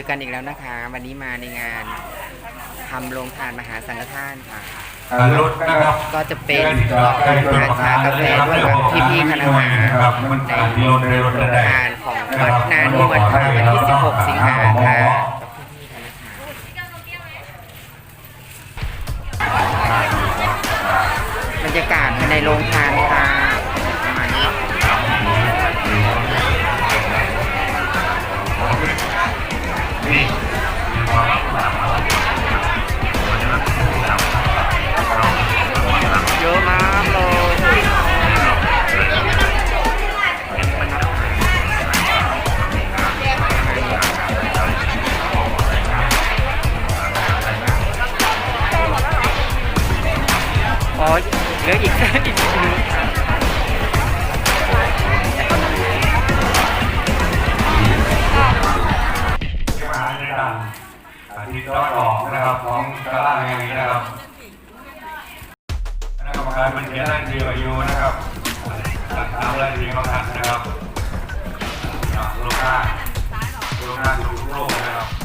อกันอีกแล้วนะคะ วันนี้มาในงานทำโรงทานมหาสังฆทานค่ะ รถนะครับก็จะเป็นทานชากาแฟด้วยกับพี่ๆคณะหาครับมันอ่านที่รถในรถโรได้งทานของวัดนานวลค่ะวันที่ 16 สิงหาค่ะบรรยากาศภายในโรงทานค่ะประ อ๋อเหลืออีกอีกนิดนึงที่มาในดันอนออกนะครับของตลาดแห่งนี้นะครับคณะกรรมการมันเขียนรายชื่ออายุนะครับตามรายชื่อของท่านนะครับลูกค้าลูกค้าทุกโลกนะครับ